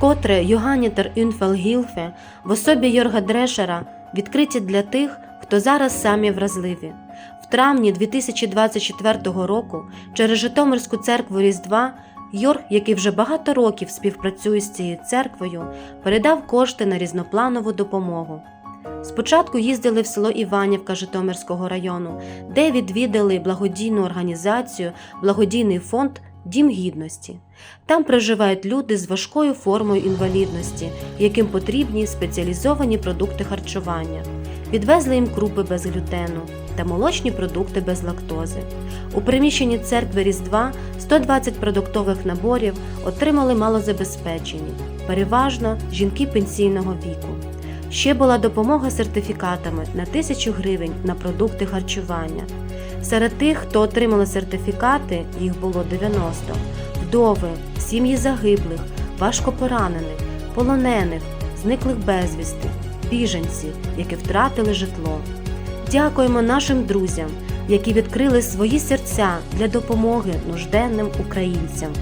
вкотре Йоганнітер Юнфелгілфе в особі Йорга Дрешера відкриті для тих, хто зараз самі вразливі. В травні 2024 року через Житомирську церкву Різдва Йорг, який вже багато років співпрацює з цією церквою, передав кошти на різнопланову допомогу. Спочатку їздили в село Іванівка Житомирського району, де відвідали благодійну організацію, благодійний фонд Дім гідності. Там проживають люди з важкою формою інвалідності, яким потрібні спеціалізовані продукти харчування. Відвезли їм крупи без глютену та молочні продукти без лактози. У приміщенні церкви Різдва 120 продуктових наборів отримали малозабезпечені, переважно жінки пенсійного віку. Ще була допомога сертифікатами на тисячу гривень на продукти харчування. Серед тих, хто отримали сертифікати, їх було 90 вдови, сім'ї загиблих, важко поранених, полонених, зниклих безвісти, біженці, які втратили житло. Дякуємо нашим друзям, які відкрили свої серця для допомоги нужденним українцям.